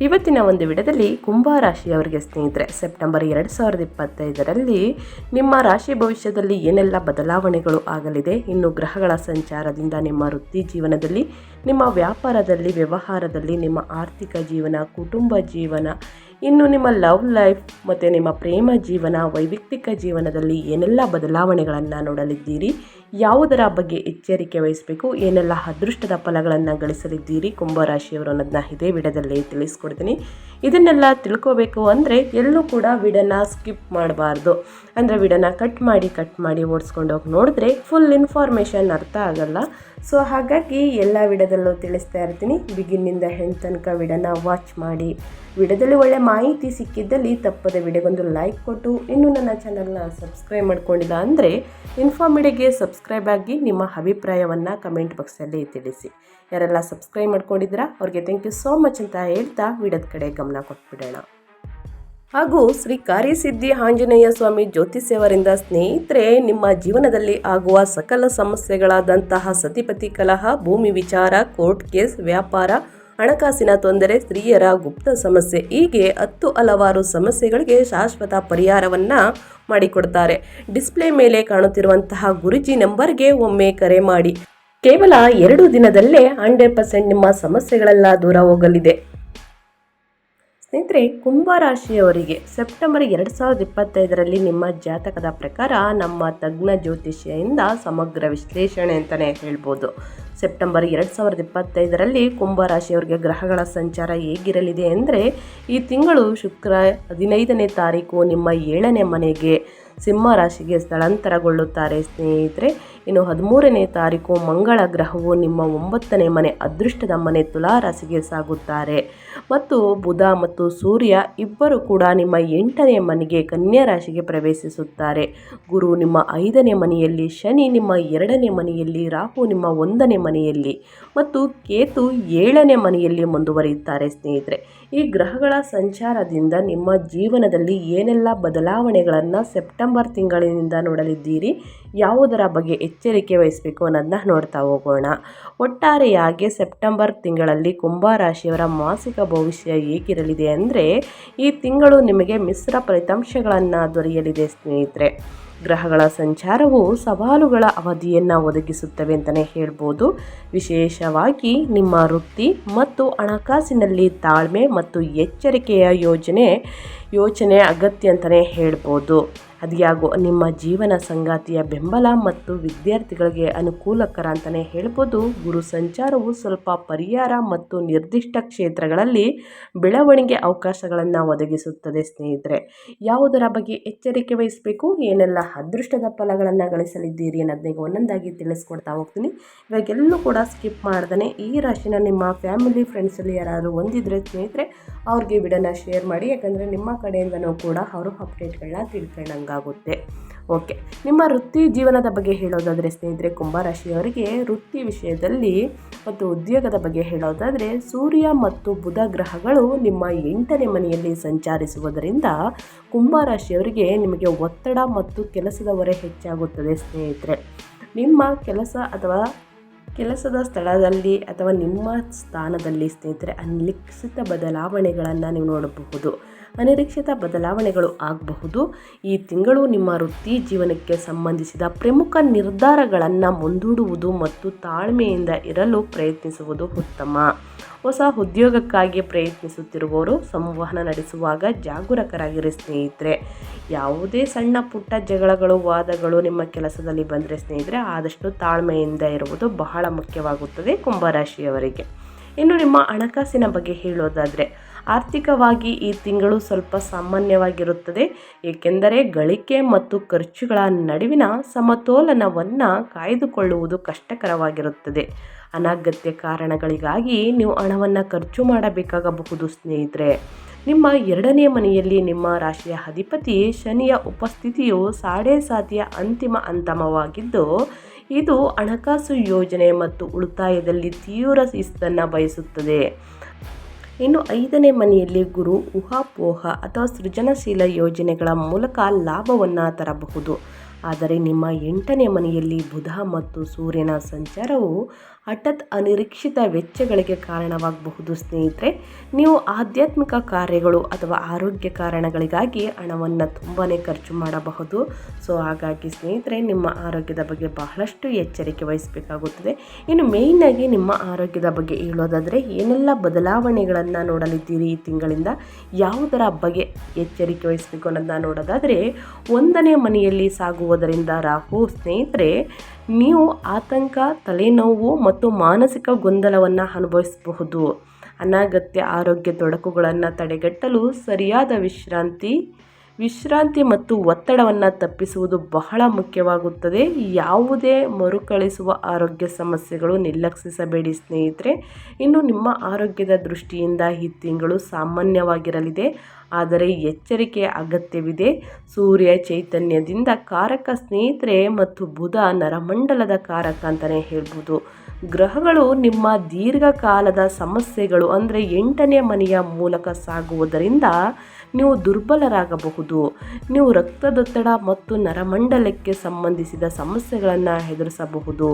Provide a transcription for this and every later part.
ಇವತ್ತಿನ ಒಂದು ವಿಡದಲ್ಲಿ ಕುಂಭ ರಾಶಿಯವರಿಗೆ ಸ್ನೇಹಿತರೆ, ಸೆಪ್ಟೆಂಬರ್ ಎರಡು ಸಾವಿರದ ಇಪ್ಪತ್ತೈದರಲ್ಲಿ ನಿಮ್ಮ ರಾಶಿ ಭವಿಷ್ಯದಲ್ಲಿ ಏನೆಲ್ಲ ಬದಲಾವಣೆಗಳು ಆಗಲಿದೆ? ಇನ್ನು ಗ್ರಹಗಳ ಸಂಚಾರದಿಂದ ನಿಮ್ಮ ವೃತ್ತಿ ಜೀವನದಲ್ಲಿ, ನಿಮ್ಮ ವ್ಯಾಪಾರದಲ್ಲಿ, ವ್ಯವಹಾರದಲ್ಲಿ, ನಿಮ್ಮ ಆರ್ಥಿಕ ಜೀವನ, ಕುಟುಂಬ ಜೀವನ, ಇನ್ನು ನಿಮ್ಮ ಲವ್ ಲೈಫ್ ಮತ್ತು ನಿಮ್ಮ ಪ್ರೇಮ ಜೀವನ, ವೈಯಕ್ತಿಕ ಜೀವನದಲ್ಲಿ ಏನೆಲ್ಲ ಬದಲಾವಣೆಗಳನ್ನು ನೋಡಲಿದ್ದೀರಿ? ಯಾವುದರ ಬಗ್ಗೆ ಎಚ್ಚರಿಕೆ ವಹಿಸಬೇಕು? ಏನೆಲ್ಲ ಅದೃಷ್ಟದ ಫಲಗಳನ್ನು ಗಳಿಸಲಿದ್ದೀರಿ? ಕುಂಭರಾಶಿಯವರು ಅನ್ನೋದನ್ನ ಇದೇ ವಿಡದಲ್ಲಿ ತಿಳಿಸ್ಕೊಡ್ತೀನಿ. ಇದನ್ನೆಲ್ಲ ತಿಳ್ಕೋಬೇಕು ಅಂದರೆ ಎಲ್ಲೂ ಕೂಡ ವಿಡನ್ನ ಸ್ಕಿಪ್ ಮಾಡಬಾರ್ದು. ಅಂದರೆ ವಿಡನ್ನ ಕಟ್ ಮಾಡಿ ಕಟ್ ಮಾಡಿ ಓಡಿಸ್ಕೊಂಡು ಹೋಗಿ ನೋಡಿದ್ರೆ ಫುಲ್ ಇನ್ಫಾರ್ಮೇಷನ್ ಅರ್ಥ ಆಗಲ್ಲ. ಸೊ ಹಾಗಾಗಿ ಎಲ್ಲ ವಿಡದಲ್ಲೂ ತಿಳಿಸ್ತಾ ಇರ್ತೀನಿ. ಬಿಗಿನ್ನಿಂದ ಹೆಣ್ ತನಕ ವಿಡನ ವಾಚ್ ಮಾಡಿ. ವಿಡದಲ್ಲಿ ಒಳ್ಳೆ ಮಾಹಿತಿ ಸಿಕ್ಕಿದ್ದಲ್ಲಿ ತಪ್ಪದೆ ವಿಡಿಯೋಗೊಂದು ಲೈಕ್ ಕೊಟ್ಟು. ಇನ್ನೂ ನನ್ನ ಚಾನಲ್ನ ಸಬ್ಸ್ಕ್ರೈಬ್ ಮಾಡ್ಕೊಂಡಿಲ್ಲ ಅಂದರೆ ಇನ್ಫಾರ್ಮಿಡಿಗೆ ಸಬ್ಸ್ಕ್ರೈಬ್ ಆಗಿ ನಿಮ್ಮ ಅಭಿಪ್ರಾಯವನ್ನು ಕಮೆಂಟ್ ಬಾಕ್ಸಲ್ಲಿ ತಿಳಿಸಿ. ಯಾರೆಲ್ಲ ಸಬ್ಸ್ಕ್ರೈಬ್ ಮಾಡ್ಕೊಂಡಿದ್ದೀರಾ, ಅವ್ರಿಗೆ ಥ್ಯಾಂಕ್ ಯು ಸೋ ಮಚ್ ಅಂತ ಹೇಳ್ತಾ ವಿಡದ ಕಡೆ ಗಮನ ಕೊಟ್ಬಿಡೋಣ. ಹಾಗೂ ಶ್ರೀ ಕಾರ್ಯಸಿದ್ಧಿ ಆಂಜನೇಯ ಸ್ವಾಮಿ ಜ್ಯೋತಿಷ್ಯವರಿಂದ ಸ್ನೇಹಿತರೆ, ನಿಮ್ಮ ಜೀವನದಲ್ಲಿ ಆಗುವ ಸಕಲ ಸಮಸ್ಯೆಗಳಾದಂತಹ ಸತಿಪತಿ ಕಲಹ, ಭೂಮಿ ವಿಚಾರ, ಕೋರ್ಟ್ ಕೇಸ್, ವ್ಯಾಪಾರ, ಹಣಕಾಸಿನ ತೊಂದರೆ, ಸ್ತ್ರೀಯರ ಗುಪ್ತ ಸಮಸ್ಯೆ ಹೀಗೆ ಹತ್ತು ಹಲವಾರು ಸಮಸ್ಯೆಗಳಿಗೆ ಶಾಶ್ವತ ಪರಿಹಾರವನ್ನ ಮಾಡಿಕೊಡ್ತಾರೆ. ಡಿಸ್ಪ್ಲೇ ಮೇಲೆ ಕಾಣುತ್ತಿರುವಂತಹ ಗುರುಜಿ ನಂಬರ್ಗೆ ಒಮ್ಮೆ ಕರೆ ಮಾಡಿ. ಕೇವಲ ಎರಡು ದಿನದಲ್ಲೇ ಹಂಡ್ರೆಡ್ ಪರ್ಸೆಂಟ್ ನಿಮ್ಮ ಸಮಸ್ಯೆಗಳೆಲ್ಲ ದೂರ ಹೋಗಲಿದೆ. ಸ್ನೇಹಿತರೆ, ಕುಂಭರಾಶಿಯವರಿಗೆ ಸೆಪ್ಟೆಂಬರ್ ಎರಡು ಸಾವಿರದ ಇಪ್ಪತ್ತೈದರಲ್ಲಿ ನಿಮ್ಮ ಜಾತಕದ ಪ್ರಕಾರ ನಮ್ಮ ತಜ್ಞ ಜ್ಯೋತಿಷ್ಯದಿಂದ ಸಮಗ್ರ ವಿಶ್ಲೇಷಣೆ ಅಂತಲೇ ಹೇಳ್ಬೋದು. ಸೆಪ್ಟೆಂಬರ್ ಎರಡು ಸಾವಿರದ ಇಪ್ಪತ್ತೈದರಲ್ಲಿ ಕುಂಭರಾಶಿಯವರಿಗೆ ಗ್ರಹಗಳ ಸಂಚಾರ ಹೇಗಿರಲಿದೆ ಅಂದರೆ, ಈ ತಿಂಗಳು ಶುಕ್ರ ಹದಿನೈದನೇ ತಾರೀಕು ನಿಮ್ಮ ಏಳನೇ ಮನೆಗೆ ಸಿಂಹ ರಾಶಿಗೆ ಸ್ಥಳಾಂತರಗೊಳ್ಳುತ್ತಾರೆ, ಸ್ನೇಹಿತರೆ. ಇನ್ನು ಹದಿಮೂರನೇ ತಾರೀಕು ಮಂಗಳ ಗ್ರಹವು ನಿಮ್ಮ ಒಂಬತ್ತನೇ ಮನೆ ಅದೃಷ್ಟದ ಮನೆ ತುಲಾ ರಾಶಿಗೆ ಸಾಗುತ್ತಾರೆ. ಮತ್ತು ಬುಧ ಮತ್ತು ಸೂರ್ಯ ಇಬ್ಬರು ಕೂಡ ನಿಮ್ಮ ಎಂಟನೇ ಮನೆಗೆ ಕನ್ಯಾ ರಾಶಿಗೆ ಪ್ರವೇಶಿಸುತ್ತಾರೆ. ಗುರು ನಿಮ್ಮ ಐದನೇ ಮನೆಯಲ್ಲಿ, ಶನಿ ನಿಮ್ಮ ಎರಡನೇ ಮನೆಯಲ್ಲಿ, ರಾಹು ನಿಮ್ಮ ಒಂದನೇ ಮನೆಯಲ್ಲಿ ಮತ್ತು ಕೇತು ಏಳನೇ ಮನೆಯಲ್ಲಿ ಮುಂದುವರಿಯುತ್ತಾರೆ, ಸ್ನೇಹಿತರೆ. ಈ ಗ್ರಹಗಳ ಸಂಚಾರದಿಂದ ನಿಮ್ಮ ಜೀವನದಲ್ಲಿ ಏನೆಲ್ಲ ಬದಲಾವಣೆಗಳನ್ನು ಸೆಪ್ಟೆಂಬರ್ ತಿಂಗಳಿನಿಂದ ನೋಡಲಿದ್ದೀರಿ, ಯಾವುದರ ಬಗ್ಗೆ ಎಚ್ಚರಿಕೆ ವಹಿಸಬೇಕು ಅನ್ನೋದನ್ನ ನೋಡ್ತಾ ಹೋಗೋಣ. ಒಟ್ಟಾರೆಯಾಗಿ ಸೆಪ್ಟೆಂಬರ್ ತಿಂಗಳಲ್ಲಿ ಕುಂಭರಾಶಿಯವರ ಮಾಸಿಕ ಭವಿಷ್ಯ ಹೇಗಿರಲಿದೆ ಅಂದರೆ ಈ ತಿಂಗಳು ನಿಮಗೆ ಮಿಶ್ರ ಫಲಿತಾಂಶಗಳನ್ನು ದೊರೆಯಲಿದೆ ಸ್ನೇಹಿತರೆ. ಗ್ರಹಗಳ ಸಂಚಾರವು ಸವಾಲುಗಳ ಅವಧಿಯನ್ನು ಒದಗಿಸುತ್ತವೆ ಅಂತಲೇ ಹೇಳ್ಬೋದು. ವಿಶೇಷವಾಗಿ ನಿಮ್ಮ ವೃತ್ತಿ ಮತ್ತು ಹಣಕಾಸಿನಲ್ಲಿ ತಾಳ್ಮೆ ಮತ್ತು ಎಚ್ಚರಿಕೆಯ ಯೋಜನೆ ಯೋಚನೆ ಅಗತ್ಯ ಅಂತಲೇ ಹೇಳ್ಬೋದು. ಅದ್ಯಾಗೋ ನಿಮ್ಮ ಜೀವನ ಸಂಗಾತಿಯ ಬೆಂಬಲ ಮತ್ತು ವಿದ್ಯಾರ್ಥಿಗಳಿಗೆ ಅನುಕೂಲಕರ ಅಂತಲೇ ಹೇಳ್ಬೋದು. ಗುರು ಸಂಚಾರವು ಸ್ವಲ್ಪ ಪರಿಹಾರ ಮತ್ತು ನಿರ್ದಿಷ್ಟ ಕ್ಷೇತ್ರಗಳಲ್ಲಿ ಬೆಳವಣಿಗೆ ಅವಕಾಶಗಳನ್ನು ಒದಗಿಸುತ್ತದೆ ಸ್ನೇಹಿತರೆ. ಯಾವುದರ ಬಗ್ಗೆ ಎಚ್ಚರಿಕೆ ವಹಿಸಬೇಕು? ಏನೆಲ್ಲ ಅದೃಷ್ಟದ ಫಲಗಳನ್ನು ಗಳಿಸಲಿದ್ದೀರಿ ಅನ್ನೋದನ್ನ ಒಂದೊಂದಾಗಿ ತಿಳಿಸ್ಕೊಡ್ತಾ ಹೋಗ್ತೀನಿ. ಇವಾಗೆಲ್ಲೂ ಕೂಡ ಸ್ಕಿಪ್ ಮಾಡ್ದೇ ಈ ರಾಶಿನ ನಿಮ್ಮ ಫ್ಯಾಮಿಲಿ ಫ್ರೆಂಡ್ಸಲ್ಲಿ ಯಾರಾದರೂ ಒಂದಿದ್ರೆ ಸ್ನೇಹಿತರೆ, ಅವ್ರಿಗೆ ವಿಡಿಯೋನ ಶೇರ್ ಮಾಡಿ, ಯಾಕಂದರೆ ನಿಮ್ಮ ಕಡೆಯಿಂದನೂ ಕೂಡ ಅವರು ಅಪ್ಡೇಟ್ಗಳನ್ನ ತಿಳ್ಕೊಂಡಂಗಾಗುತ್ತೆ ಓಕೆ, ನಿಮ್ಮ ವೃತ್ತಿ ಜೀವನದ ಬಗ್ಗೆ ಹೇಳೋದಾದರೆ ಸ್ನೇಹಿತರೆ ಕುಂಭರಾಶಿಯವರಿಗೆ ವೃತ್ತಿ ವಿಷಯದಲ್ಲಿ ಮತ್ತು ಉದ್ಯೋಗದ ಬಗ್ಗೆ ಹೇಳೋದಾದರೆ ಸೂರ್ಯ ಮತ್ತು ಬುಧ ಗ್ರಹಗಳು ನಿಮ್ಮ ಎಂಟನೇ ಮನೆಯಲ್ಲಿ ಸಂಚರಿಸುವುದರಿಂದ ಕುಂಭರಾಶಿಯವರಿಗೆ ನಿಮಗೆ ಒತ್ತಡ ಮತ್ತು ಕೆಲಸದ ಹೊರೆ ಹೆಚ್ಚಾಗುತ್ತದೆ ಸ್ನೇಹಿತರೆ. ನಿಮ್ಮ ಕೆಲಸ ಅಥವಾ ಕೆಲಸದ ಸ್ಥಳದಲ್ಲಿ ಅಥವಾ ನಿಮ್ಮ ಸ್ಥಾನದಲ್ಲಿ ಸ್ನೇಹಿತರೆ ಅನಿರೀಕ್ಷಿತ ಬದಲಾವಣೆಗಳನ್ನು ನೀವು ನೋಡಬಹುದು. ಅನಿರೀಕ್ಷಿತ ಬದಲಾವಣೆಗಳು ಆಗಬಹುದು. ಈ ತಿಂಗಳು ನಿಮ್ಮ ವೃತ್ತಿ ಜೀವನಕ್ಕೆ ಸಂಬಂಧಿಸಿದ ಪ್ರಮುಖ ನಿರ್ಧಾರಗಳನ್ನು ಮುಂದೂಡುವುದು ಮತ್ತು ತಾಳ್ಮೆಯಿಂದ ಇರಲು ಪ್ರಯತ್ನಿಸುವುದು ಉತ್ತಮ. ಹೊಸ ಉದ್ಯೋಗಕ್ಕಾಗಿ ಪ್ರಯತ್ನಿಸುತ್ತಿರುವವರು ಸಂವಹನ ನಡೆಸುವಾಗ ಜಾಗರೂಕರಾಗಿರಿ ಸ್ನೇಹಿತರೆ. ಯಾವುದೇ ಸಣ್ಣ ಪುಟ್ಟ ಜಗಳಗಳು, ವಾದಗಳು ನಿಮ್ಮ ಕೆಲಸದಲ್ಲಿ ಬಂದರೆ ಸ್ನೇಹಿತರೆ, ಆದಷ್ಟು ತಾಳ್ಮೆಯಿಂದ ಇರುವುದು ಬಹಳ ಮುಖ್ಯವಾಗುತ್ತದೆ ಕುಂಭರಾಶಿಯವರಿಗೆ. ಇನ್ನು ನಿಮ್ಮ ಹಣಕಾಸಿನ ಬಗ್ಗೆ ಹೇಳೋದಾದರೆ ಆರ್ಥಿಕವಾಗಿ ಈ ತಿಂಗಳು ಸ್ವಲ್ಪ ಸಾಮಾನ್ಯವಾಗಿರುತ್ತದೆ. ಏಕೆಂದರೆ ಗಳಿಕೆ ಮತ್ತು ಖರ್ಚುಗಳ ನಡುವಿನ ಸಮತೋಲನವನ್ನು ಕಾಯ್ದುಕೊಳ್ಳುವುದು ಕಷ್ಟಕರವಾಗಿರುತ್ತದೆ. ಅನಗತ್ಯ ಕಾರಣಗಳಿಗಾಗಿ ನೀವು ಹಣವನ್ನು ಖರ್ಚು ಮಾಡಬೇಕಾಗಬಹುದು ಸ್ನೇಹಿತರೆ. ನಿಮ್ಮ ಎರಡನೇ ಮನೆಯಲ್ಲಿ ನಿಮ್ಮ ರಾಶಿಯ ಅಧಿಪತಿ ಶನಿಯ ಉಪಸ್ಥಿತಿಯು ಸಾಡೆ ಸಾತಿಯ ಅಂತಿಮ ಅಂತಮವಾಗಿದ್ದು ಇದು ಹಣಕಾಸು ಯೋಜನೆ ಮತ್ತು ಉಳಿತಾಯದಲ್ಲಿ ತೀವ್ರ ಶಿಸ್ತನ್ನು ಬಯಸುತ್ತದೆ. ಇನ್ನು ಐದನೇ ಮನೆಯಲ್ಲಿ ಗುರು ಊಹಾಪೋಹ ಅಥವಾ ಸೃಜನಶೀಲ ಯೋಜನೆಗಳ ಮೂಲಕ ಲಾಭವನ್ನು ತರಬಹುದು. ಆದರೆ ನಿಮ್ಮ ಎಂಟನೇ ಮನೆಯಲ್ಲಿ ಬುಧ ಮತ್ತು ಸೂರ್ಯನ ಸಂಚಾರವು ಹಠಾತ್ ಅನಿರೀಕ್ಷಿತ ವೆಚ್ಚಗಳಿಗೆ ಕಾರಣವಾಗಬಹುದು, ಸ್ನೇಹಿತರೆ. ನೀವು ಆಧ್ಯಾತ್ಮಿಕ ಕಾರ್ಯಗಳು ಅಥವಾ ಆರೋಗ್ಯ ಕಾರಣಗಳಿಗಾಗಿ ಹಣವನ್ನು ತುಂಬಾ ಖರ್ಚು ಮಾಡಬಹುದು. ಸೊ, ಹಾಗಾಗಿ ಸ್ನೇಹಿತರೆ, ನಿಮ್ಮ ಆರೋಗ್ಯದ ಬಗ್ಗೆ ಬಹಳಷ್ಟು ಎಚ್ಚರಿಕೆ ವಹಿಸಬೇಕಾಗುತ್ತದೆ. ಇನ್ನು ಮೇಯ್ನಾಗಿ ನಿಮ್ಮ ಆರೋಗ್ಯದ ಬಗ್ಗೆ ಹೇಳೋದಾದರೆ, ಏನೆಲ್ಲ ಬದಲಾವಣೆಗಳನ್ನು ನೋಡಲಿದ್ದೀರಿ ಈ ತಿಂಗಳಿಂದ? ಯಾವುದರ ಬಗ್ಗೆ ಎಚ್ಚರಿಕೆ ವಹಿಸಬೇಕು ಅನ್ನೋದನ್ನ ನೋಡೋದಾದರೆ, ಒಂದನೇ ಮನೆಯಲ್ಲಿ ಸಾಗುವುದರಿಂದ ರಾಹು, ಸ್ನೇಹಿತರೆ ನೀವು ಆತಂಕ ತಲೆನೋವು ಮತ್ತು ಮಾನಸಿಕ ಗೊಂದಲವನ್ನು ಅನುಭವಿಸಬಹುದು. ಅನಗತ್ಯ ಆರೋಗ್ಯ ತೊಡಕುಗಳನ್ನು ತಡೆಗಟ್ಟಲು ಸರಿಯಾದ ವಿಶ್ರಾಂತಿ ವಿಶ್ರಾಂತಿ ಮತ್ತು ಒತ್ತಡವನ್ನು ತಪ್ಪಿಸುವುದು ಬಹಳ ಮುಖ್ಯವಾಗುತ್ತದೆ. ಯಾವುದೇ ಮರುಕಳಿಸುವ ಆರೋಗ್ಯ ಸಮಸ್ಯೆಗಳು ನಿರ್ಲಕ್ಷಿಸಬೇಡಿ ಸ್ನೇಹಿತರೆ. ಇನ್ನು ನಿಮ್ಮ ಆರೋಗ್ಯದ ದೃಷ್ಟಿಯಿಂದ ಈ ತಿಂಗಳು ಸಾಮಾನ್ಯವಾಗಿರಲಿದೆ. ಆದರೆ ಎಚ್ಚರಿಕೆ ಅಗತ್ಯವಿದೆ. ಸೂರ್ಯ ಚೈತನ್ಯದಿಂದ ಕಾರಕ ಸ್ನೇಹಿತರೆ ಮತ್ತು ಬುಧ ನರಮಂಡಲದ ಕಾರಕ ಅಂತಲೇ ಹೇಳ್ಬೋದು. ಗ್ರಹಗಳು ನಿಮ್ಮ ದೀರ್ಘಕಾಲದ ಸಮಸ್ಯೆಗಳು ಅಂದರೆ ಎಂಟನೇ ಮನೆಯ ಮೂಲಕ ಸಾಗುವುದರಿಂದ ನೀವು ದುರ್ಬಲರಾಗಬಹುದು. ನೀವು ರಕ್ತದೊತ್ತಡ ಮತ್ತು ನರಮಂಡಲಕ್ಕೆ ಸಂಬಂಧಿಸಿದ ಸಮಸ್ಯೆಗಳನ್ನು ಎದುರಿಸಬಹುದು.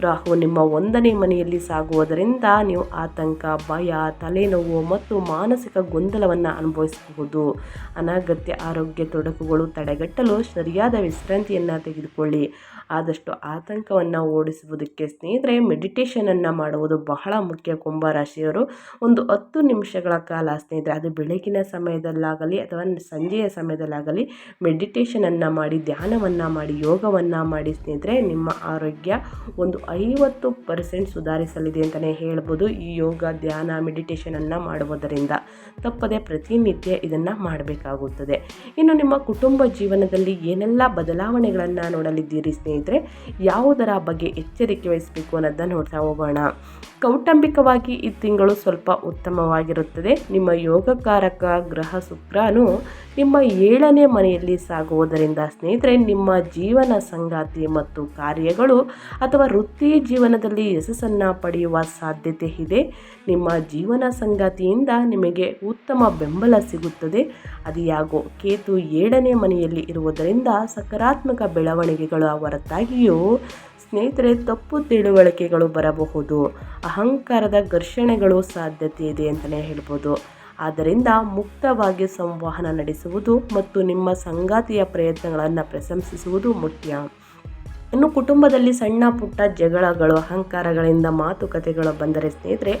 ರಾಹು ನಿಮ್ಮ ಒಂದನೇ ಮನೆಯಲ್ಲಿ ಸಾಗುವುದರಿಂದ ನೀವು ಆತಂಕ, ಭಯ, ತಲೆನೋವು ಮತ್ತು ಮಾನಸಿಕ ಗೊಂದಲವನ್ನು ಅನುಭವಿಸಬಹುದು. ಅನಗತ್ಯ ಆರೋಗ್ಯ ತೊಡಕುಗಳು ತಡೆಗಟ್ಟಲು ಸರಿಯಾದ ವಿಶ್ರಾಂತಿಯನ್ನು ತೆಗೆದುಕೊಳ್ಳಿ. ಆದಷ್ಟು ಆತಂಕವನ್ನು ಓಡಿಸುವುದಕ್ಕೆ ಸ್ನೇಹಿತರೆ ಮೆಡಿಟೇಷನನ್ನು ಮಾಡುವುದು ಬಹಳ ಮುಖ್ಯ ಕುಂಭರಾಶಿಯವರು ಒಂದು ಹತ್ತು ನಿಮಿಷಗಳ ಕಾಲ ಸ್ನೇಹಿತರೆ, ಅದು ಬೆಳಗಿನ ಸಮಯದಲ್ಲಾಗಲಿ ಅಥವಾ ಸಂಜೆಯ ಸಮಯದಲ್ಲಾಗಲಿ ಮೆಡಿಟೇಷನನ್ನು ಮಾಡಿ, ಧ್ಯಾನವನ್ನು ಮಾಡಿ, ಯೋಗವನ್ನು ಮಾಡಿ ಸ್ನೇಹಿತರೆ ನಿಮ್ಮ ಆರೋಗ್ಯ ಒಂದು ಐವತ್ತು ಪರ್ಸೆಂಟ್ ಸುಧಾರಿಸಲಿದೆ ಅಂತಲೇ ಹೇಳ್ಬೋದು ಈ ಯೋಗ, ಧ್ಯಾನ ಮೆಡಿಟೇಷನನ್ನು ಮಾಡುವುದರಿಂದ. ತಪ್ಪದೆ ಪ್ರತಿನಿತ್ಯ ಇದನ್ನು ಮಾಡಬೇಕಾಗುತ್ತದೆ. ಇನ್ನು ನಿಮ್ಮ ಕುಟುಂಬ ಜೀವನದಲ್ಲಿ ಏನೆಲ್ಲ ಬದಲಾವಣೆಗಳನ್ನು ನೋಡಲಿದ್ದೀರಿ ಸ್ನೇಹಿತರೆ? ಯಾವುದರ ಬಗ್ಗೆ ಎಚ್ಚರಿಕೆ ವಹಿಸಬೇಕು ಅನ್ನೋದನ್ನು ನೋಡ್ತಾ ಹೋಗೋಣ. ಕೌಟುಂಬಿಕವಾಗಿ ಈ ತಿಂಗಳು ಸ್ವಲ್ಪ ಉತ್ತಮವಾಗಿರುತ್ತದೆ. ನಿಮ್ಮ ಯೋಗಕಾರಕ ಗ್ರಹ ಶುಕ್ರನು ನಿಮ್ಮ ಏಳನೇ ಮನೆಯಲ್ಲಿ ಸಾಗುವುದರಿಂದ ಸ್ನೇಹಿತರೆ, ನಿಮ್ಮ ಜೀವನ ಸಂಗಾತಿ ಮತ್ತು ಕಾರ್ಯಗಳು ಅಥವಾ ವೃತ್ತಿ ಜೀವನದಲ್ಲಿ ಯಶಸ್ಸನ್ನು ಪಡೆಯುವ ಸಾಧ್ಯತೆ ಇದೆ. ನಿಮ್ಮ ಜೀವನ ಸಂಗಾತಿಯಿಂದ ನಿಮಗೆ ಉತ್ತಮ ಬೆಂಬಲ ಸಿಗುತ್ತದೆ. ಅದು ಯಾಗೋ ಕೇತು ಏಳನೇ ಮನೆಯಲ್ಲಿ ಇರುವುದರಿಂದ ಸಕಾರಾತ್ಮಕ ಬೆಳವಣಿಗೆಗಳ ಹೊರತಾಗಿಯೂ ಸ್ನೇಹಿತರೆ, ತಪ್ಪು ತಿಳುವಳಿಕೆಗಳು ಬರಬಹುದು. ಅಹಂಕಾರದ ಘರ್ಷಣೆಗಳು ಸಾಧ್ಯತೆ ಇದೆ ಅಂತಲೇ ಹೇಳ್ಬೋದು. ಆದ್ದರಿಂದ ಮುಕ್ತವಾಗಿ ಸಂವಹನ ನಡೆಸುವುದು ಮತ್ತು ನಿಮ್ಮ ಸಂಗಾತಿಯ ಪ್ರಯತ್ನಗಳನ್ನು ಪ್ರಶಂಸಿಸುವುದು ಮುಖ್ಯ. ಇನ್ನು ಕುಟುಂಬದಲ್ಲಿ ಸಣ್ಣ ಪುಟ್ಟ ಜಗಳಗಳು, ಅಹಂಕಾರಗಳಿಂದ ಮಾತುಕತೆಗಳು ಬಂದರೆ ಸ್ನೇಹಿತರೆ,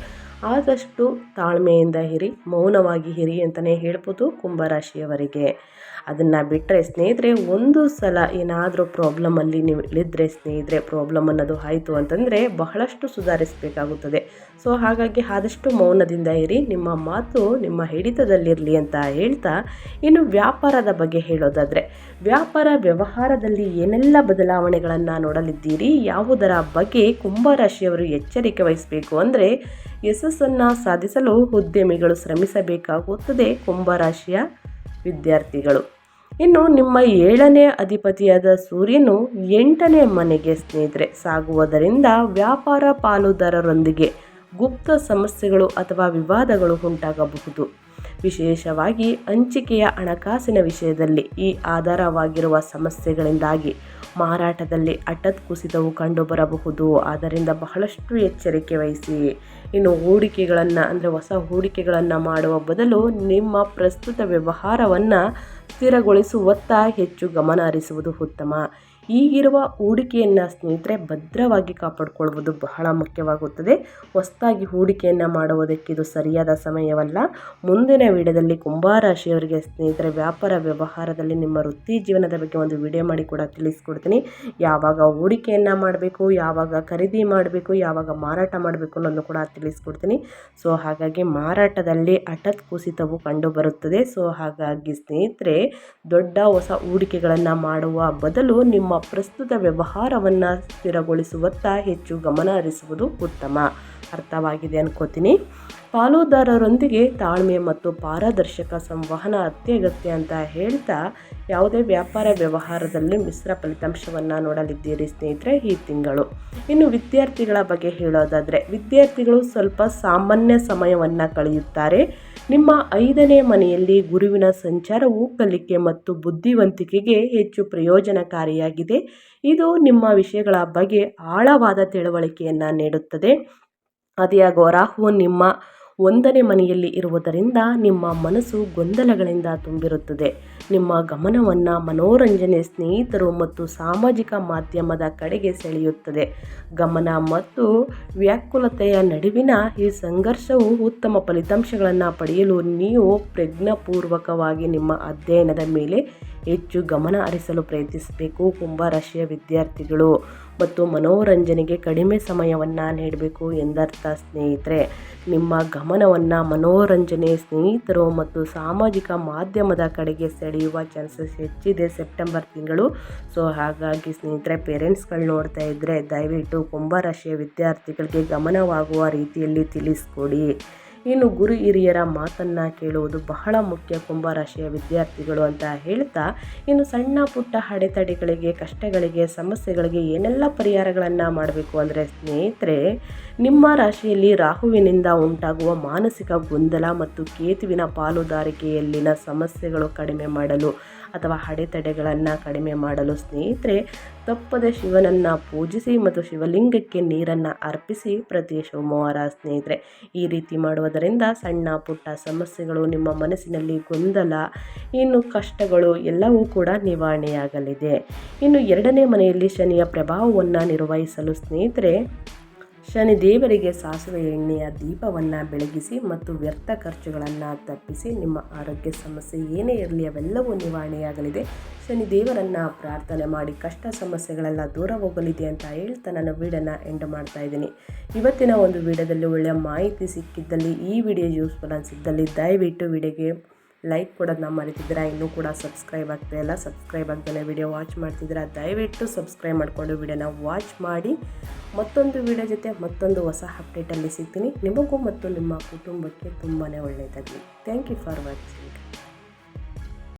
ಆದಷ್ಟು ತಾಳ್ಮೆಯಿಂದ ಹಿರಿ ಮೌನವಾಗಿ ಹಿರಿ ಅಂತಲೇ ಹೇಳ್ಬೋದು ಕುಂಭರಾಶಿಯವರಿಗೆ. ಅದನ್ನು ಬಿಟ್ಟರೆ ಸ್ನೇಹಿತರೆ, ಒಂದು ಸಲ ಏನಾದರೂ ಪ್ರಾಬ್ಲಮಲ್ಲಿ ನೀವು ಇಳಿದ್ರೆ ಸ್ನೇಹಿತರೆ ಪ್ರಾಬ್ಲಮ್ ಅನ್ನೋದು ಆಯಿತು ಅಂತಂದರೆ ಬಹಳಷ್ಟು ಸುಧಾರಿಸಬೇಕಾಗುತ್ತದೆ. ಸೊ ಹಾಗಾಗಿ ಆದಷ್ಟು ಮೌನದಿಂದ ಇರಿ, ನಿಮ್ಮ ಮಾತು ನಿಮ್ಮ ಹಿಡಿತದಲ್ಲಿರಲಿ ಅಂತ ಹೇಳ್ತಾ, ಇನ್ನು ವ್ಯಾಪಾರದ ಬಗ್ಗೆ ಹೇಳೋದಾದರೆ, ವ್ಯಾಪಾರ ವ್ಯವಹಾರದಲ್ಲಿ ಏನೆಲ್ಲ ಬದಲಾವಣೆಗಳನ್ನು ನೋಡಲಿದ್ದೀರಿ, ಯಾವುದರ ಬಗ್ಗೆ ಕುಂಭರಾಶಿಯವರು ಎಚ್ಚರಿಕೆ ವಹಿಸಬೇಕು ಅಂದರೆ, ಯಶಸ್ಸನ್ನು ಸಾಧಿಸಲು ಉದ್ಯಮಿಗಳು ಶ್ರಮಿಸಬೇಕಾಗುತ್ತದೆ ಕುಂಭರಾಶಿಯ ವಿದ್ಯಾರ್ಥಿಗಳು. ಇನ್ನು ನಿಮ್ಮ ಏಳನೇ ಅಧಿಪತಿಯಾದ ಸೂರ್ಯನು ಎಂಟನೇ ಮನೆಗೆ ಸ್ನೇಹಿತರೆ. ಸಾಗುವುದರಿಂದ ವ್ಯಾಪಾರ ಪಾಲುದಾರರೊಂದಿಗೆ ಗುಪ್ತ ಸಮಸ್ಯೆಗಳು ಅಥವಾ ವಿವಾದಗಳು ಉಂಟಾಗಬಹುದು. ವಿಶೇಷವಾಗಿ ಹಂಚಿಕೆಯ ಹಣಕಾಸಿನ ವಿಷಯದಲ್ಲಿ ಈ ಆಧಾರವಾಗಿರುವ ಸಮಸ್ಯೆಗಳಿಂದಾಗಿ ಮಾರಾಟದಲ್ಲಿ ಹಠಾತ್ ಕುಸಿತವು ಕಂಡುಬರಬಹುದು. ಆದ್ದರಿಂದ ಬಹಳಷ್ಟು ಎಚ್ಚರಿಕೆ ವಹಿಸಿ. ಇನ್ನು ಹೂಡಿಕೆಗಳನ್ನು, ಅಂದರೆ ಹೊಸ ಹೂಡಿಕೆಗಳನ್ನು ಮಾಡುವ ಬದಲು ನಿಮ್ಮ ಪ್ರಸ್ತುತ ವ್ಯವಹಾರವನ್ನು ಸ್ಥಿರಗೊಳಿಸುವತ್ತ ಹೆಚ್ಚು ಗಮನ ಹರಿಸುವುದು ಉತ್ತಮ. ಈಗಿರುವ ಹೂಡಿಕೆಯನ್ನು ಸ್ನೇಹಿತರೆ ಭದ್ರವಾಗಿ ಕಾಪಾಡಿಕೊಳ್ಳುವುದು ಬಹಳ ಮುಖ್ಯವಾಗುತ್ತದೆ. ಹೊಸದಾಗಿ ಹೂಡಿಕೆಯನ್ನು ಮಾಡುವುದಕ್ಕೆ ಇದು ಸರಿಯಾದ ಸಮಯವಲ್ಲ. ಮುಂದಿನ ವಿಡಿಯೋದಲ್ಲಿ ಕುಂಭರಾಶಿಯವರಿಗೆ ಸ್ನೇಹಿತರೆ ವ್ಯಾಪಾರ ವ್ಯವಹಾರದಲ್ಲಿ ನಿಮ್ಮ ವೃತ್ತಿ ಜೀವನದ ಬಗ್ಗೆ ಒಂದು ವಿಡಿಯೋ ಮಾಡಿ ಕೂಡ ತಿಳಿಸ್ಕೊಡ್ತೀನಿ. ಯಾವಾಗ ಹೂಡಿಕೆಯನ್ನು ಮಾಡಬೇಕು, ಯಾವಾಗ ಖರೀದಿ ಮಾಡಬೇಕು, ಯಾವಾಗ ಮಾರಾಟ ಮಾಡಬೇಕು ಅನ್ನೋದನ್ನು ಕೂಡ ತಿಳಿಸ್ಕೊಡ್ತೀನಿ. ಸೊ, ಹಾಗಾಗಿ ಮಾರಾಟದಲ್ಲಿ ಹಠತ್ ಕುಸಿತವು ಕಂಡುಬರುತ್ತದೆ. ಸೊ, ಹಾಗಾಗಿ ಸ್ನೇಹಿತರೆ ದೊಡ್ಡ ಹೊಸ ಹೂಡಿಕೆಗಳನ್ನು ಮಾಡುವ ಬದಲು ನಿಮ್ಮ ಪ್ರಸ್ತುತ ವ್ಯವಹಾರವನ್ನು ಸ್ಥಿರಗೊಳಿಸುವತ್ತ ಹೆಚ್ಚು ಗಮನ ಹರಿಸುವುದು ಉತ್ತಮ. ಅರ್ಥವಾಗಿದೆ ಅನ್ಕೋತೀನಿ. ಪಾಲುದಾರರೊಂದಿಗೆ ತಾಳ್ಮೆ ಮತ್ತು ಪಾರದರ್ಶಕ ಸಂವಹನ ಅತ್ಯಗತ್ಯ ಅಂತ ಹೇಳ್ತಾ ಯಾವುದೇ ವ್ಯಾಪಾರ ವ್ಯವಹಾರದಲ್ಲಿ ಮಿಶ್ರ ಫಲಿತಾಂಶವನ್ನು ನೋಡಲಿದ್ದೀರಿ ಸ್ನೇಹಿತರೆ ಈ ತಿಂಗಳು. ಇನ್ನು ವಿದ್ಯಾರ್ಥಿಗಳ ಬಗ್ಗೆ ಹೇಳೋದಾದರೆ, ವಿದ್ಯಾರ್ಥಿಗಳು ಸ್ವಲ್ಪ ಸಾಮಾನ್ಯ ಸಮಯವನ್ನು ಕಳೆಯುತ್ತಾರೆ. ನಿಮ್ಮ ಐದನೇ ಮನೆಯಲ್ಲಿ ಗುರುವಿನ ಸಂಚಾರವು ಕಲಿಕೆ ಮತ್ತು ಬುದ್ಧಿವಂತಿಕೆಗೆ ಹೆಚ್ಚು ಪ್ರಯೋಜನಕಾರಿಯಾಗಿದೆ. ಇದು ನಿಮ್ಮ ವಿಷಯಗಳ ಬಗ್ಗೆ ಆಳವಾದ ತಿಳುವಳಿಕೆಯನ್ನು ನೀಡುತ್ತದೆ. ಅದಿಯಾಗೋ ರಾಹು ನಿಮ್ಮ ಒಂದನೇ ಮನೆಯಲ್ಲಿ ಇರುವುದರಿಂದ ನಿಮ್ಮ ಮನಸ್ಸು ಗೊಂದಲಗಳಿಂದ ತುಂಬಿರುತ್ತದೆ. ನಿಮ್ಮ ಗಮನವನ್ನು ಮನೋರಂಜನೆ ಸ್ನೇಹಿತರು ಮತ್ತು ಸಾಮಾಜಿಕ ಮಾಧ್ಯಮದ ಕಡೆಗೆ ಸೆಳೆಯುತ್ತದೆ. ಗಮನ ಮತ್ತು ವ್ಯಾಕುಲತೆಯ ನಡುವಿನ ಈ ಸಂಘರ್ಷವು ಉತ್ತಮ ಫಲಿತಾಂಶಗಳನ್ನು ಪಡೆಯಲು ನೀವು ಪ್ರಜ್ಞಾಪೂರ್ವಕವಾಗಿ ನಿಮ್ಮ ಅಧ್ಯಯನದ ಮೇಲೆ ಹೆಚ್ಚು ಗಮನ ಹರಿಸಲು ಪ್ರಯತ್ನಿಸಬೇಕು ಕುಂಭರಾಶಿಯ ವಿದ್ಯಾರ್ಥಿಗಳು. ಮತ್ತು ಮನೋರಂಜನೆಗೆ ಕಡಿಮೆ ಸಮಯವನ್ನು ನೀಡಬೇಕು ಎಂದರ್ಥ ಸ್ನೇಹಿತರೆ. ನಿಮ್ಮ ಗಮನವನ್ನು ಮನೋರಂಜನೆ ಸ್ನೇಹಿತರು ಮತ್ತು ಸಾಮಾಜಿಕ ಮಾಧ್ಯಮದ ಕಡೆಗೆ ಸೆಳೆಯುವ ಚಾನ್ಸಸ್ ಹೆಚ್ಚಿದೆ ಸೆಪ್ಟೆಂಬರ್ ತಿಂಗಳು. ಸೊ, ಹಾಗಾಗಿ ಸ್ನೇಹಿತರೆ, ಪೇರೆಂಟ್ಸ್ಗಳು ನೋಡ್ತಾ ಇದ್ದರೆ ದಯವಿಟ್ಟು ಕುಂಭರಾಶಿಯ ವಿದ್ಯಾರ್ಥಿಗಳಿಗೆ ಗಮನವಾಗುವ ರೀತಿಯಲ್ಲಿ ತಿಳಿಸ್ಕೊಡಿ. ಇನ್ನು ಗುರು ಹಿರಿಯರ ಮಾತನ್ನು ಕೇಳುವುದು ಬಹಳ ಮುಖ್ಯ ಕುಂಭರಾಶಿಯ ವಿದ್ಯಾರ್ಥಿಗಳು ಅಂತ ಹೇಳ್ತಾ, ಇನ್ನು ಸಣ್ಣ ಪುಟ್ಟ ಅಡೆತಡೆಗಳಿಗೆ, ಕಷ್ಟಗಳಿಗೆ, ಸಮಸ್ಯೆಗಳಿಗೆ ಏನೆಲ್ಲ ಪರಿಹಾರಗಳನ್ನು ಮಾಡಬೇಕು ಅಂದರೆ ಸ್ನೇಹಿತರೆ, ನಿಮ್ಮ ರಾಶಿಯಲ್ಲಿ ರಾಹುವಿನಿಂದ ಉಂಟಾಗುವ ಮಾನಸಿಕ ಗೊಂದಲ ಮತ್ತು ಕೇತುವಿನ ಪಾಲುದಾರಿಕೆಯಲ್ಲಿನ ಸಮಸ್ಯೆಗಳು ಕಡಿಮೆ ಮಾಡಲು ಅಥವಾ ಅಡೆತಡೆಗಳನ್ನು ಕಡಿಮೆ ಮಾಡಲು ಸ್ನೇಹಿತರೆ, ತಪ್ಪದ ಶಿವನನ್ನು ಪೂಜಿಸಿ ಮತ್ತು ಶಿವಲಿಂಗಕ್ಕೆ ನೀರನ್ನು ಅರ್ಪಿಸಿ ಪ್ರತಿ ಸೋಮವಾರ ಸ್ನೇಹಿತರೆ. ಈ ರೀತಿ ಮಾಡುವುದರಿಂದ ಸಣ್ಣ ಪುಟ್ಟ ಸಮಸ್ಯೆಗಳು, ನಿಮ್ಮ ಮನಸ್ಸಿನಲ್ಲಿ ಗೊಂದಲ, ಇನ್ನು ಕಷ್ಟಗಳು ಎಲ್ಲವೂ ಕೂಡ ನಿವಾರಣೆಯಾಗಲಿದೆ. ಇನ್ನು ಎರಡನೇ ಮನೆಯಲ್ಲಿ ಶನಿಯ ಪ್ರಭಾವವನ್ನು ನಿರ್ವಹಿಸಲು ಸ್ನೇಹಿತರೆ ಶನಿ ದೇವರಿಗೆ ಸಾಸಿವೆ ಎಣ್ಣೆಯ ದೀಪವನ್ನು ಬೆಳಗಿಸಿ ಮತ್ತು ವ್ಯರ್ಥ ಖರ್ಚುಗಳನ್ನು ತಪ್ಪಿಸಿ ನಿಮ್ಮ ಆರೋಗ್ಯ ಸಮಸ್ಯೆ ಏನೇ ಇರಲಿ ಅವೆಲ್ಲವೂ ನಿವಾರಣೆಯಾಗಲಿದೆ. ಶನಿ ದೇವರನ್ನು ಪ್ರಾರ್ಥನೆ ಮಾಡಿ ಕಷ್ಟ ಸಮಸ್ಯೆಗಳೆಲ್ಲ ದೂರ ಹೋಗಲಿದೆ ಅಂತ ಹೇಳ್ತಾ ನಾನು ವೀಡಿಯೋನ ಎಂಡ್ ಮಾಡ್ತಾ ಇದ್ದೀನಿ. ಇವತ್ತಿನ ಒಂದು ವಿಡಿಯೋದಲ್ಲಿ ಒಳ್ಳೆಯ ಮಾಹಿತಿ ಸಿಕ್ಕಿದ್ದಲ್ಲಿ ಈ ವಿಡಿಯೋ ಯೂಸ್ಫುಲ್ ಅನಿಸಿದ್ದಲ್ಲಿ ದಯವಿಟ್ಟು ವಿಡಿಯೋಗೆ ಲೈಕ್ ಕೊಡೋದನ್ನ ಮರಿತಿದ್ದೀರಾ? ಇನ್ನೂ ಕೂಡ ಸಬ್ಸ್ಕ್ರೈಬ್ ಆಗ್ತಾ ಇಲ್ಲ. ಸಬ್ಸ್ಕ್ರೈಬ್ ಆಗ್ತಾನೆ ವಿಡಿಯೋ ವಾಚ್ ಮಾಡ್ತಿದ್ದೀರಾ? ದಯವಿಟ್ಟು ಸಬ್ಸ್ಕ್ರೈಬ್ ಮಾಡಿಕೊಂಡು ವಿಡಿಯೋನ ವಾಚ್ ಮಾಡಿ. ಮತ್ತೊಂದು ವಿಡಿಯೋ ಜೊತೆ ಮತ್ತೊಂದು ಹೊಸ ಅಪ್ಡೇಟಲ್ಲಿ ಸಿಗ್ತೀನಿ. ನಿಮಗೂ ಮತ್ತು ನಿಮ್ಮ ಕುಟುಂಬಕ್ಕೆ ತುಂಬಾ ಒಳ್ಳೆಯದಾಗಲಿ. Thank you for watching